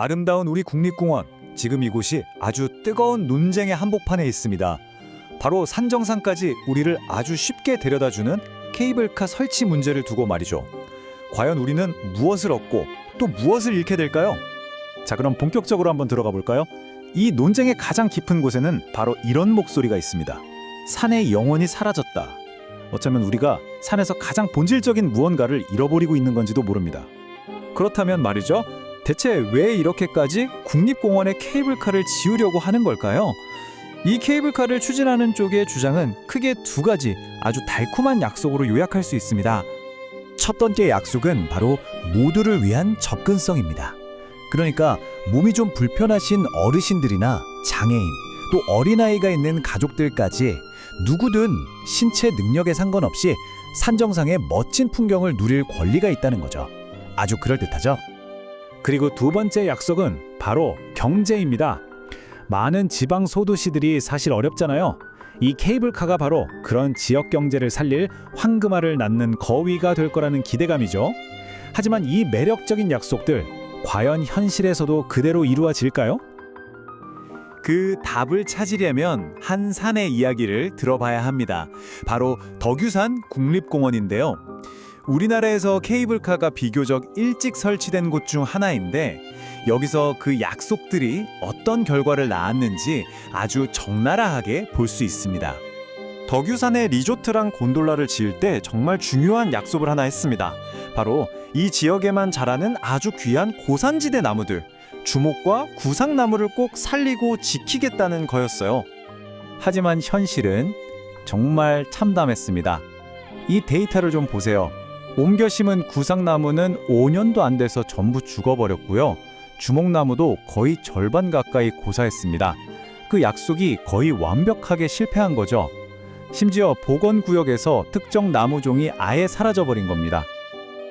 아름다운 우리 국립공원. 지금 이곳이 아주 뜨거운 논쟁의 한복판에 있습니다. 바로 산정상까지 우리를 아주 쉽게 데려다주는 케이블카 설치 문제를 두고 말이죠. 과연 우리는 무엇을 얻고 또 무엇을 잃게 될까요? 자, 그럼 본격적으로 한번 들어가 볼까요? 이 논쟁의 가장 깊은 곳에는 바로 이런 목소리가 있습니다. 산의 영혼이 사라졌다. 어쩌면 우리가 산에서 가장 본질적인 무언가를 잃어버리고 있는 건지도 모릅니다. 그렇다면 말이죠. 대체 왜 이렇게까지 국립공원에 케이블카를 지으려고 하는 걸까요? 이 케이블카를 추진하는 쪽의 주장은 크게 두 가지 아주 달콤한 약속으로 요약할 수 있습니다. 첫 번째 약속은 바로 모두를 위한 접근성입니다. 그러니까 몸이 좀 불편하신 어르신들이나 장애인, 또 어린아이가 있는 가족들까지 누구든 신체 능력에 상관없이 산정상의 멋진 풍경을 누릴 권리가 있다는 거죠. 아주 그럴듯하죠? 그리고 두 번째 약속은 바로 경제입니다. 많은 지방 소도시들이 사실 어렵잖아요. 이 케이블카가 바로 그런 지역 경제를 살릴 황금알을 낳는 거위가 될 거라는 기대감이죠. 하지만 이 매력적인 약속들 과연 현실에서도 그대로 이루어질까요? 그 답을 찾으려면 한 산의 이야기를 들어봐야 합니다. 바로 덕유산 국립공원인데요. 우리나라에서 케이블카가 비교적 일찍 설치된 곳 중 하나인데 여기서 그 약속들이 어떤 결과를 낳았는지 아주 적나라하게 볼 수 있습니다. 덕유산에 리조트랑 곤돌라를 지을 때 정말 중요한 약속을 하나 했습니다. 바로 이 지역에만 자라는 아주 귀한 고산지대 나무들, 주목과 구상나무를 꼭 살리고 지키겠다는 거였어요. 하지만 현실은 정말 참담했습니다. 이 데이터를 좀 보세요. 옮겨 심은 구상나무는 5년도 안 돼서 전부 죽어버렸고요. 주목나무도 거의 절반 가까이 고사했습니다. 그 약속이 거의 완벽하게 실패한 거죠. 심지어 보건구역에서 특정 나무종이 아예 사라져버린 겁니다.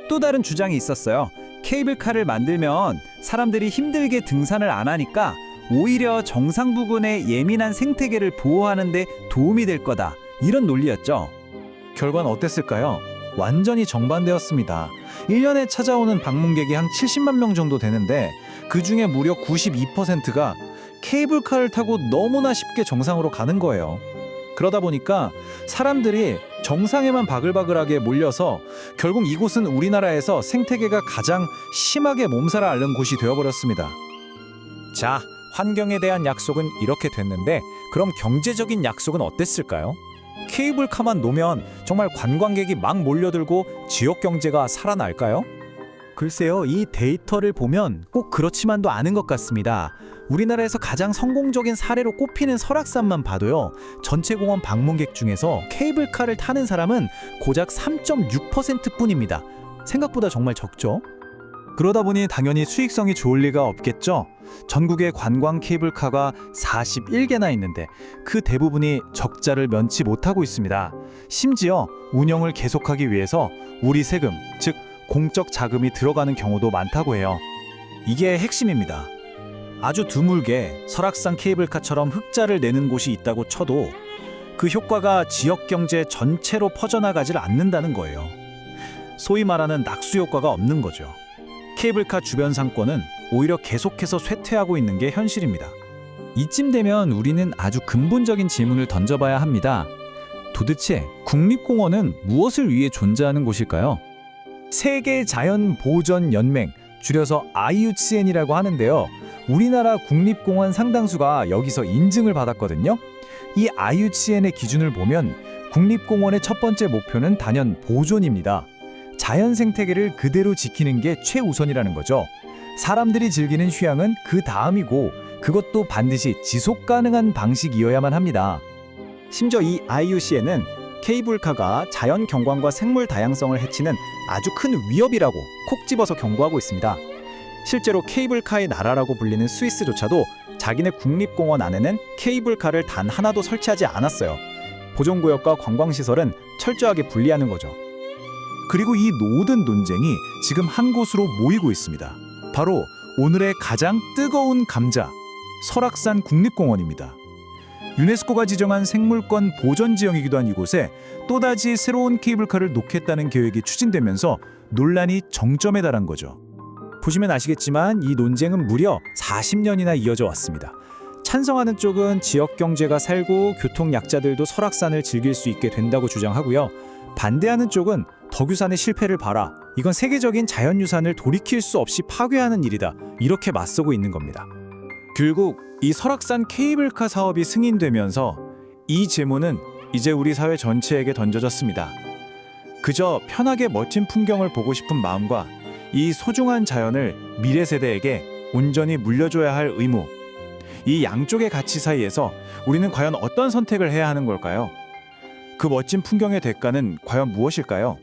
또 다른 주장이 있었어요. 케이블카를 만들면 사람들이 힘들게 등산을 안 하니까 오히려 정상 부근의 예민한 생태계를 보호하는 데 도움이 될 거다. 이런 논리였죠. 결과는 어땠을까요? 완전히 정반대였습니다. 1년에 찾아오는 방문객이 한 70만 명 정도 되는데 그 중에 무려 92%가 케이블카를 타고 너무나 쉽게 정상으로 가는 거예요. 그러다 보니까 사람들이 정상에만 바글바글하게 몰려서 결국 이곳은 우리나라에서 생태계가 가장 심하게 몸살을 앓는 곳이 되어버렸습니다. 자, 환경에 대한 약속은 이렇게 됐는데 그럼 경제적인 약속은 어땠을까요? 케이블카만 놓으면 정말 관광객이 막 몰려들고 지역 경제가 살아날까요? 글쎄요, 이 데이터를 보면 꼭 그렇지만도 않은 것 같습니다. 우리나라에서 가장 성공적인 사례로 꼽히는 설악산만 봐도요, 전체 공원 방문객 중에서 케이블카를 타는 사람은 고작 3.6% 뿐입니다. 생각보다 정말 적죠? 그러다 보니 당연히 수익성이 좋을 리가 없겠죠. 전국에 관광 케이블카가 41개나 있는데 그 대부분이 적자를 면치 못하고 있습니다. 심지어 운영을 계속하기 위해서 우리 세금, 즉 공적 자금이 들어가는 경우도 많다고 해요. 이게 핵심입니다. 아주 드물게 설악산 케이블카처럼 흑자를 내는 곳이 있다고 쳐도 그 효과가 지역 경제 전체로 퍼져나가질 않는다는 거예요. 소위 말하는 낙수 효과가 없는 거죠. 케이블카 주변 상권은 오히려 계속해서 쇠퇴하고 있는 게 현실입니다. 이쯤 되면 우리는 아주 근본적인 질문을 던져봐야 합니다. 도대체 국립공원은 무엇을 위해 존재하는 곳일까요? 세계 자연 보전 연맹, 줄여서 IUCN이라고 하는데요. 우리나라 국립공원 상당수가 여기서 인증을 받았거든요. 이 IUCN의 기준을 보면 국립공원의 첫 번째 목표는 단연 보존입니다. 자연 생태계를 그대로 지키는 게 최우선이라는 거죠. 사람들이 즐기는 휴양은 그 다음이고 그것도 반드시 지속 가능한 방식이어야만 합니다. 심지어 이 IUCN은 케이블카가 자연 경관과 생물 다양성을 해치는 아주 큰 위협이라고 콕 집어서 경고하고 있습니다. 실제로 케이블카의 나라라고 불리는 스위스조차도 자기네 국립공원 안에는 케이블카를 단 하나도 설치하지 않았어요. 보존구역과 관광시설은 철저하게 분리하는 거죠. 그리고 이 모든 논쟁이 지금 한 곳으로 모이고 있습니다. 바로 오늘의 가장 뜨거운 감자, 설악산 국립공원입니다. 유네스코가 지정한 생물권 보전 지형이기도 한 이곳에 또다시 새로운 케이블카를 놓겠다는 계획이 추진되면서 논란이 정점에 달한 거죠. 보시면 아시겠지만 이 논쟁은 무려 40년이나 이어져 왔습니다. 찬성하는 쪽은 지역 경제가 살고 교통 약자들도 설악산을 즐길 수 있게 된다고 주장하고요. 반대하는 쪽은 덕유산의 실패를 봐라. 이건 세계적인 자연유산을 돌이킬 수 없이 파괴하는 일이다. 이렇게 맞서고 있는 겁니다. 결국 이 설악산 케이블카 사업이 승인되면서 이 제모는 이제 우리 사회 전체에게 던져졌습니다. 그저 편하게 멋진 풍경을 보고 싶은 마음과 이 소중한 자연을 미래 세대에게 온전히 물려줘야 할 의무. 이 양쪽의 가치 사이에서 우리는 과연 어떤 선택을 해야 하는 걸까요? 그 멋진 풍경의 대가는 과연 무엇일까요?